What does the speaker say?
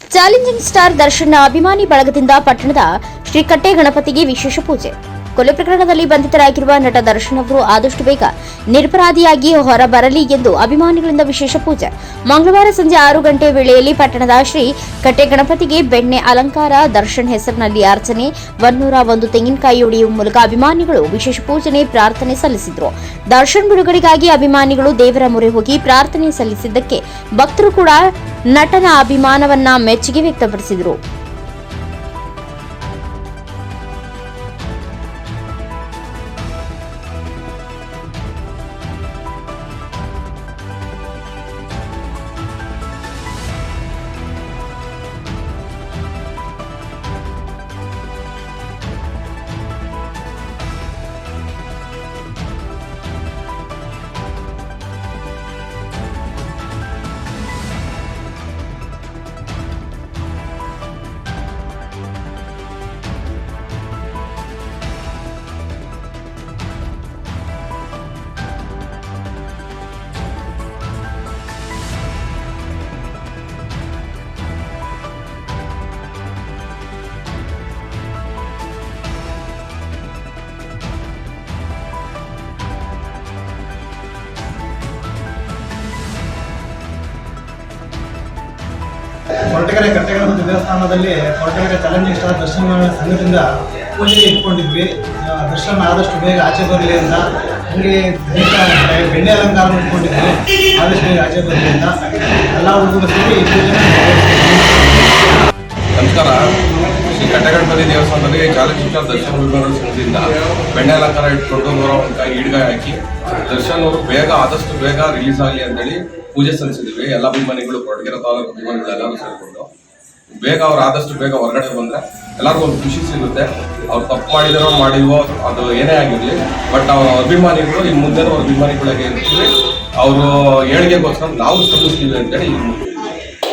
Challenging star Darshan ಅಭಿಮಾನಿ ಬಳಗದಿಂದ ಪಟ್ಟಣದ ಶ್ರೀ ಕಟ್ಟೆ ಗಣಪತಿಗೆ ವಿಶೇಷ ಪೂಜೆ. ಕೊಲೆ ಪ್ರಕರಣದಲ್ಲಿ ಬಂಧಿತರಾಗಿರುವ ನಟ ದರ್ಶನ್ ಅವರು ಆದಷ್ಟು ಬೇಗ ನಿರ್ಪರಾಧಿಯಾಗಿ ಹೊರಬರಲಿ ಎಂದು ಅಭಿಮಾನಿಗಳಿಂದ ವಿಶೇಷ ಪೂಜೆ. ಮಂಗಳವಾರ ಸಂಜೆ ಆರು ಗಂಟೆ ವೇಳೆಯಲ್ಲಿ ಪಟ್ಟಣದ ಶ್ರೀ ಕಟ್ಟೆ ಗಣಪತಿಗೆ ಬೆಣ್ಣೆ ಅಲಂಕಾರ, ದರ್ಶನ್ ಹೆಸರಿನಲ್ಲಿ ಅರ್ಚನೆ ಒನ್ನೂರ ಒಂದು ತೆಂಗಿನಕಾಯಿ ಒಡೆಯುವ ಮೂಲಕ ಅಭಿಮಾನಿಗಳು ವಿಶೇಷ ಪೂಜನೆ, ಪ್ರಾರ್ಥನೆ ಸಲ್ಲಿಸಿದರು. ದರ್ಶನ್ ಬಿಡುಗಡೆಗಾಗಿ ಅಭಿಮಾನಿಗಳು ದೇವರ ಮೊರೆ ಹೋಗಿ ಪ್ರಾರ್ಥನೆ ಸಲ್ಲಿಸಿದ್ದಕ್ಕೆ ಭಕ್ತರು ಕೂಡ ನಟನ ಅಭಿಮಾನವನ್ನ ಮೆಚ್ಚುಗೆ ವ್ಯಕ್ತಪಡಿಸಿದರು. ಕೊರಟಗೆರೆ ಮತ್ತು ದೇವಸ್ಥಾನದಲ್ಲಿ ಕೊರಟಗೆರೆ ಚಾಲೆಂಜಿಂಗ್ ಸ್ಟಾರ್ ದರ್ಶನ ಸಂಘದಿಂದ ಪೂಜೆಗೆ ಇಟ್ಕೊಂಡಿದ್ವಿ. ದರ್ಶನ ಆದಷ್ಟು ಬೇಗ ಆಚೆ ಬರಲಿ ಅಂತ. ಹಂಗೆ ಬೆಣ್ಣೆ ಅಲಂಕಾರ ಇಟ್ಕೊಂಡಿದ್ವಿ ಆದಷ್ಟು ಬೇಗ ಆಚೆ ಬರಲಿ ಅಂತ. ಎಲ್ಲ ಹುಡುಗರು ಸೇರಿ ಈ ಕಟ್ಟಗಣಪತಿ ದೇವಸ್ಥಾನದಲ್ಲಿ ಚಾಲೆಂಜ್ ದರ್ಶನ ಅಭಿಮಾನಿಗಳ ಸಂಘದಿಂದ ಬೆಣ್ಣೆ ಅಲಂಕಾರ ಇಟ್ಕೊಂಡು ನೂರ ಒಂದು ಹಾಕಿ ದರ್ಶನ್ ಅವರು ಬೇಗ, ಆದಷ್ಟು ಬೇಗ ರಿಲೀಸ್ ಆಗಲಿ ಅಂತೇಳಿ ಪೂಜೆ ಸಲ್ಲಿಸಿದ್ವಿ. ಎಲ್ಲ ಅಭಿಮಾನಿಗಳು ಕೊಡಗಿರ ತಾಲೂಕು ಅಭಿಮಾನಿಗಳು ಎಲ್ಲರೂ ಸೇರಿಕೊಂಡು. ಬೇಗ ಅವ್ರು ಆದಷ್ಟು ಬೇಗ ಹೊರಗಡೆ ಬಂದ್ರೆ ಎಲ್ಲರಿಗೂ ಒಂದು ಖುಷಿ ಸಿಗುತ್ತೆ. ಅವ್ರು ತಪ್ಪು ಮಾಡಿದಾರೋ ಮಾಡಿಲ್ವೋ ಅದು ಏನೇ ಆಗಿರಲಿ ಬಟ್ ಅವ್ರ ಅಭಿಮಾನಿಗಳು, ಇನ್ನು ಮುಂದೆ ಅವ್ರ ಅಭಿಮಾನಿಗಳಿಗೆ ಇರ್ತೀವಿ ಅವರು ಏಳಿಗೆಗೋಸ್ಕರ ನಾವು ಸಲ್ಲಿಸ್ತೀವಿ ಅಂತೇಳಿ ಈ